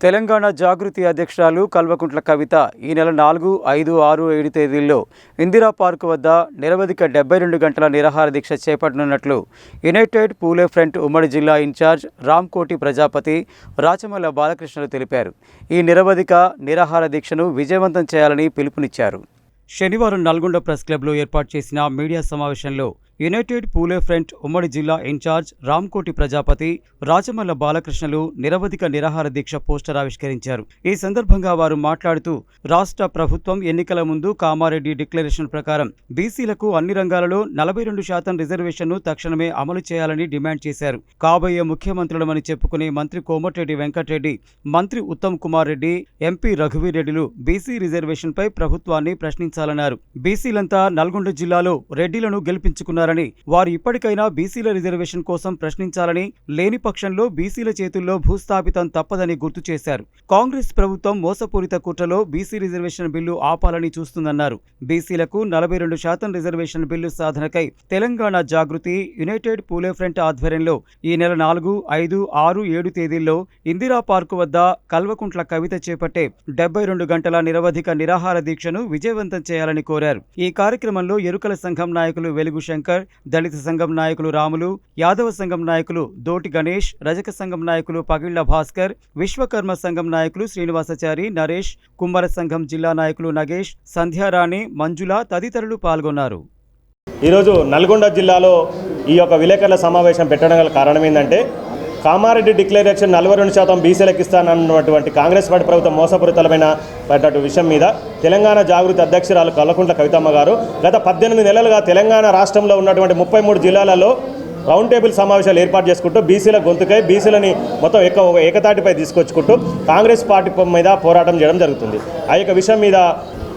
తెలంగాణ జాగృతి అధ్యక్షురాలు కల్వకుంట్ల కవిత ఈ నెల నాలుగు ఐదు ఆరు ఏడు తేదీల్లో ఇందిరా పార్క్ వద్ద నిరవధిక డెబ్బై రెండు గంటల నిరాహార దీక్ష చేపట్టనున్నట్లు యునైటెడ్ పూలే ఫ్రంట్ ఉమ్మడి జిల్లా ఇన్ఛార్జ్ రామ్కోటి ప్రజాపతి రాచమల్ల బాలకృష్ణలు తెలిపారు. ఈ నిరవధిక నిరాహార దీక్షను విజయవంతం చేయాలని పిలుపునిచ్చారు. శనివారం నల్గొండ ప్రెస్ క్లబ్లో ఏర్పాటు చేసిన మీడియా సమావేశంలో యునైటెడ్ పూలే ఫ్రంట్ ఉమ్మడి జిల్లా ఇన్ఛార్జ్ రామ్కోటి ప్రజాపతి రాజమల్ల బాలకృష్ణలు నిరవధిక నిరాహార దీక్ష పోస్టర్ ఆవిష్కరించారు. ఈ సందర్భంగా వారు మాట్లాడుతూ రాష్ట్ర ప్రభుత్వం ఎన్నికల ముందు కామారెడ్డి డిక్లరేషన్ ప్రకారం బీసీలకు అన్ని రంగాలలో నలభై రెండు శాతం రిజర్వేషన్ను తక్షణమే అమలు చేయాలని డిమాండ్ చేశారు. కాబోయే ముఖ్యమంత్రులమని చెప్పుకునే మంత్రి కోమటిరెడ్డి వెంకటరెడ్డి మంత్రి ఉత్తమ్ కుమార్ రెడ్డి ఎంపీ రఘువీరెడ్డిలు బీసీ రిజర్వేషన్పై ప్రభుత్వాన్ని ప్రశ్నించాలన్నారు. బీసీలంతా నల్గొండ జిల్లాలో రెడ్డిలను గెలిపించుకున్నారు గెలిపించుకున్నారని వారు ఇప్పటికైనా బీసీల రిజర్వేషన్ కోసం ప్రశ్నించాలని లేని పక్షంలో బీసీల చేతుల్లో భూస్థాపితం తప్పదని గుర్తు చేశారు. కాంగ్రెస్ ప్రభుత్వం మోసపూరిత కుట్రలో బీసీ రిజర్వేషన్ బిల్లు ఆపాలని చూస్తుందన్నారు. బీసీలకు నలభై రెండు శాతం రిజర్వేషన్ బిల్లు సాధనకై తెలంగాణ జాగృతి యునైటెడ్ పూలే ఫ్రంట్ ఆధ్వర్యంలో ఈ నెల నాలుగు ఐదు ఆరు ఏడు తేదీల్లో ఇందిరా పార్కు వద్ద కల్వకుంట్ల కవిత చేపట్టే డెబ్బై రెండు గంటల నిరవధిక నిరాహార దీక్షను విజయవంతం చేయాలని కోరారు. ఈ కార్యక్రమంలో ఎరుకల సంఘం నాయకులు వెలుగు శంకర్ దళిత సంఘం నాయకులు రాములు యాదవ సంఘం నాయకులు దోటి గణేష్ రజక సంఘం నాయకులు పగిళ్ళ భాస్కర్ విశ్వకర్మ సంఘం నాయకులు శ్రీనివాసాచారి నరేష్ కుమ్మర సంఘం జిల్లా నాయకులు నగేష్ సంధ్యారాణి మంజుల తదితరులు పాల్గొన్నారు. ఈరోజు నల్గొండ జిల్లాలో ఈ యొక్క విలేకరుల సమావేశం పెట్టడం గల కారణం ఏంటంటే కామారెడ్డి డిక్లరేషన్ నలభై రెండు శాతం బీసీలకు ఇస్తానన్నటువంటి కాంగ్రెస్ పార్టీ ప్రభుత్వం మోసపూరితమైన విషయం మీద తెలంగాణ జాగృతి అధ్యక్షురాలు కల్లకుంట్ల కవితమ్మ గారు గత పద్దెనిమిది నెలలుగా తెలంగాణ రాష్ట్రంలో ఉన్నటువంటి ముప్పై మూడు జిల్లాలలో రౌండ్ టేబుల్ సమావేశాలు ఏర్పాటు చేసుకుంటూ బీసీల గొంతుకై బీసీలని మొత్తం ఏక ఏకతాటిపై తీసుకొచ్చుకుంటూ కాంగ్రెస్ పార్టీ మీద పోరాటం చేయడం జరుగుతుంది. ఆ యొక్క విషయం మీద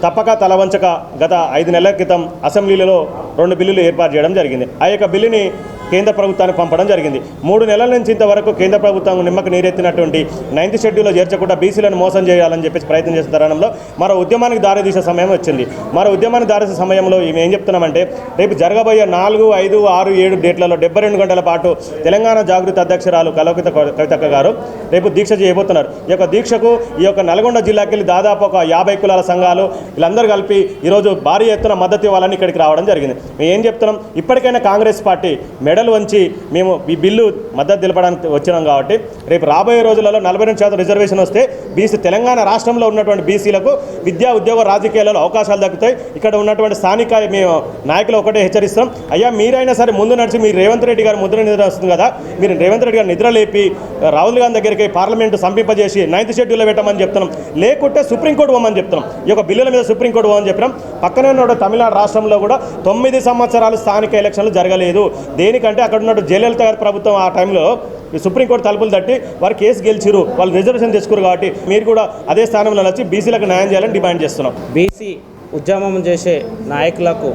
తప్పక తలవంచక గత ఐదు నెలల క్రితం అసెంబ్లీలలో రెండు బిల్లులు ఏర్పాటు చేయడం జరిగింది. ఆ యొక్క బిల్లుని కేంద్ర ప్రభుత్వానికి పంపడం జరిగింది. మూడు నెలల నుంచి ఇంతవరకు కేంద్ర ప్రభుత్వం నిమ్మకు నీరెత్తినటువంటి నైన్త్ షెడ్యూల్లో చేర్చకుండా బీసీలను మోసం చేయాలని చెప్పేసి ప్రయత్నం చేసిన తరుణంలో మరో ఉద్యమానికి దారితీసే సమయం వచ్చింది. మరో ఉద్యమానికి దారితీసే సమయంలో మేము ఏం చెప్తున్నామంటే రేపు జరగబోయే నాలుగు ఐదు ఆరు ఏడు డేట్లలో డెబ్బై రెండు గంటల పాటు తెలంగాణ జాగృతి అధ్యక్షురాలు కలవకిత కవితక్క గారు రేపు దీక్ష చేయబోతున్నారు. ఈ యొక్క దీక్షకు ఈ యొక్క నల్గొండ జిల్లాకి వెళ్ళి దాదాపు ఒక యాభై కులాల సంఘాలు వీళ్ళందరూ కలిపి ఈరోజు భారీ ఎత్తున మద్దతు ఇవ్వాలని ఇక్కడికి రావడం జరిగింది. మేము ఏం చెప్తున్నాం? ఇప్పటికైనా కాంగ్రెస్ పార్టీ మెడ మెడలు వంచి మేము ఈ బిల్లు మద్దతు తెలపడానికి వచ్చినాం కాబట్టి రేపు రాబోయే రోజులలో నలభై రెండు శాతం రిజర్వేషన్ వస్తే బీసీ తెలంగాణ రాష్ట్రంలో ఉన్నటువంటి బీసీలకు విద్యా ఉద్యోగ రాజకీయాలలో అవకాశాలు దక్కుతాయి. ఇక్కడ ఉన్నటువంటి స్థానిక మేము నాయకులు ఒకటే హెచ్చరిస్తాం. అయ్యా మీరైనా సరే ముందు నడిచి మీరు రేవంత్ రెడ్డి గారు ముద్ర నిద్ర వస్తుంది కదా? మీరు రేవంత్ రెడ్డి గారు నిద్ర లేపి రాహుల్ గాంధీ దగ్గరికి పార్లమెంట్ సంపింపజేసి నైన్త్ షెడ్యూల్లో పెట్టమని చెప్తున్నాం. లేకుంటే సుప్రీంకోర్టు పోమని చెప్తున్నాం. ఈ యొక్క బిల్లుల మీద సుప్రీంకోర్టు పోమని చెప్పినాం. పక్కనే ఉన్న తమిళనాడు రాష్ట్రంలో కూడా తొమ్మిది సంవత్సరాలు స్థానిక ఎలక్షన్లు జరగలేదు. దేనికంటే అక్కడ ఉన్న జయలలిత గారి ప్రభుత్వం ఆ టైంలో సుప్రీంకోర్టు తలుపులు తట్టి వారు కేసు గెలిచిరు వాళ్ళు రిజర్వేషన్ తెచ్చుకోరు కాబట్టి మీరు కూడా అదే స్థానంలో వచ్చి బీసీలకు న్యాయం చేయాలని డిమాండ్ చేస్తున్నాం. బీసీ ఉద్యమం చేసే నాయకులకు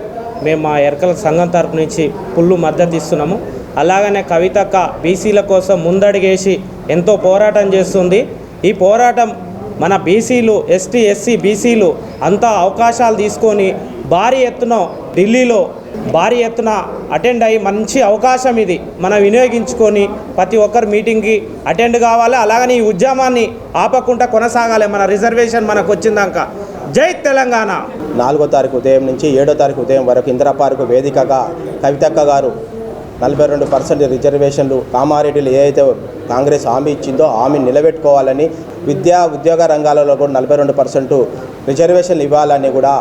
మేము మా ఎరకల సంఘం తరపు నుంచి పుల్లు మద్దతు ఇస్తున్నాము. అలాగనే కవితక్క బీసీల కోసం ముందడిగేసి ఎంతో పోరాటం చేస్తుంది. ఈ పోరాటం మన బీసీలు ఎస్టీ ఎస్సీ బీసీలు అంతా అవకాశాలు తీసుకొని భారీ ఎత్తున ఢిల్లీలో భారీ ఎత్తున అటెండ్ అయ్యి మంచి అవకాశం ఇది. మనం వినియోగించుకొని ప్రతి ఒక్కరు మీటింగ్కి అటెండ్ కావాలి. అలాగని ఈ ఉద్యమాన్ని ఆపకుండా కొనసాగాలి. మన రిజర్వేషన్ మనకు వచ్చిందాక. జై తెలంగాణ. నాలుగో తారీఖు ఉదయం నుంచి ఏడో తారీఖు ఉదయం వరకు ఇందిరా పార్కు వేదికగా కవితక్క గారు నలభై రెండు పర్సెంట్ రిజర్వేషన్లు కామారెడ్డిలు ఏదైతే కాంగ్రెస్ హామీ ఇచ్చిందో హామీ నిలబెట్టుకోవాలని విద్యా ఉద్యోగ రంగాలలో కూడా నలభై రెండు పర్సెంట్ రిజర్వేషన్లు ఇవ్వాలని కూడా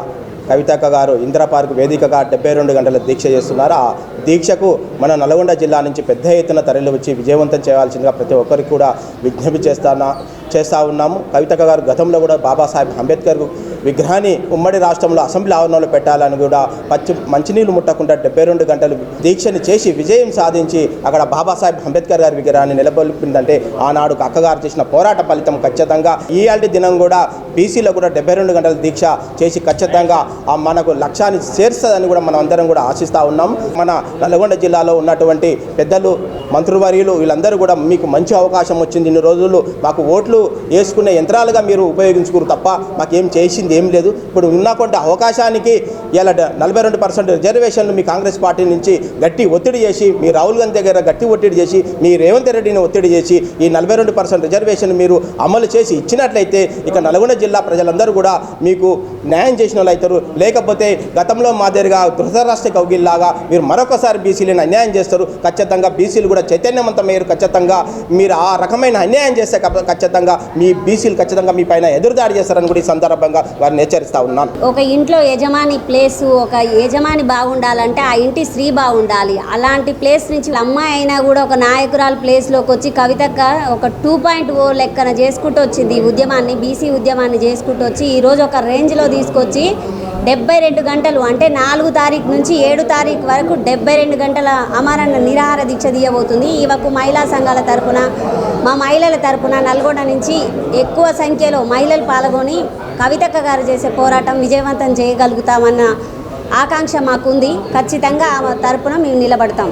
కవితక్క గారు ఇందిరా పార్క్ వేదికగా డెబ్బై రెండు గంటల దీక్ష చేస్తున్నారు. ఆ దీక్షకు మన నల్గొండ జిల్లా నుంచి పెద్ద ఎత్తున తరలి వచ్చి విజయవంతం చేయాల్సిందిగా ప్రతి ఒక్కరికి కూడా విజ్ఞప్తి చేస్తానా చేస్తూ ఉన్నాము. కవితక్క గారు గతంలో కూడా బాబాసాహెబ్ అంబేద్కర్ విగ్రహాన్ని ఉమ్మడి రాష్ట్రంలో అసెంబ్లీ ఆవరణలో పెట్టాలని కూడా పచ్చి మంచినీళ్ళు ముట్టకుండా డెబ్బై రెండు గంటలు దీక్షని చేసి విజయం సాధించి అక్కడ బాబాసాహెబ్ అంబేద్కర్ గారి విగ్రహాన్ని నిలబొల్పిందంటే ఆనాడు అక్కగారు చేసిన పోరాట ఫలితం ఖచ్చితంగా. ఈయాల్టి దినం కూడా బీసీలో కూడా డెబ్బై రెండు గంటల దీక్ష చేసి ఖచ్చితంగా ఆ మనకు లక్ష్యాన్ని చేరుస్తుందని కూడా మనం అందరం కూడా ఆశిస్తూ ఉన్నాం. మన నల్గొండ జిల్లాలో ఉన్నటువంటి పెద్దలు మంత్రివర్యులు వీళ్ళందరూ కూడా మీకు మంచి అవకాశం వచ్చింది. ఇన్ని రోజులు మాకు ఓట్లు వేసుకునే యంత్రాలుగా మీరు ఉపయోగించుకోరు తప్ప మాకేం చేసింది ఏం లేదు. ఇప్పుడు ఉన్నటువంటి అవకాశానికి ఇలా నలభై రెండు పర్సెంట్ రిజర్వేషన్లు మీ కాంగ్రెస్ పార్టీ నుంచి గట్టి ఒత్తిడి చేసి మీ రాహుల్ గాంధీ దగ్గర గట్టి ఒత్తిడి చేసి మీ రేవంత్ రెడ్డిని ఒత్తిడి చేసి ఈ నలభై రెండు పర్సెంట్ రిజర్వేషన్ మీరు అమలు చేసి ఇచ్చినట్లయితే ఇక నల్గొండ జిల్లా ప్రజలందరూ కూడా మీకు న్యాయం చేసిన వాళ్ళు అవుతారు. లేకపోతే గతంలో మాదిరిగా ధృతరాష్ట్ర కౌగిల్లాగా మీరు మరొకసారి బీసీలను అన్యాయం చేస్తారు. ఖచ్చితంగా బీసీలు కూడా చైతన్యవంతమయ్యారు ఖచ్చితంగా మీరు ఆ రకమైన అన్యాయం చేస్తే ఖచ్చితంగా మీ బీసీలు ఖచ్చితంగా మీ పైన ఎదురుదాడి చేస్తారని కూడా ఈ సందర్భంగా వారిని హెచ్చరిస్తా ఉన్నాను. ఒక ఇంట్లో యజమాని ప్లేస్ ఒక యజమాని బాగుండాలంటే ఆ ఇంటి స్త్రీ బాగుండాలి. అలాంటి ప్లేస్ నుంచి అమ్మాయి అయినా కూడా ఒక నాయకురాలు ప్లేస్లోకి వచ్చి కవితక్క ఒక టూ పాయింట్ ఓ లెక్కన చేసుకుంటూ వచ్చింది ఈ ఉద్యమాన్ని బీసీ ఉద్యమాన్ని చేసుకుంటూ వచ్చి ఈరోజు ఒక రేంజ్లో తీసుకొచ్చి డెబ్బై రెండు గంటలు అంటే నాలుగు తారీఖు నుంచి ఏడు తారీఖు వరకు డెబ్బై రెండు గంటల అమరణ నిరాహార దీక్ష తీయబోతుంది. ఈవకు మహిళా సంఘాల తరపున మా మహిళల తరపున నల్గొండ నుంచి ఎక్కువ సంఖ్యలో మహిళలు పాల్గొని కవితక్క గారు చేసే పోరాటం విజయవంతం చేయగలుగుతామన్న ఆకాంక్ష మాకుంది. ఖచ్చితంగా ఆమె తరపున మేము నిలబడతాం.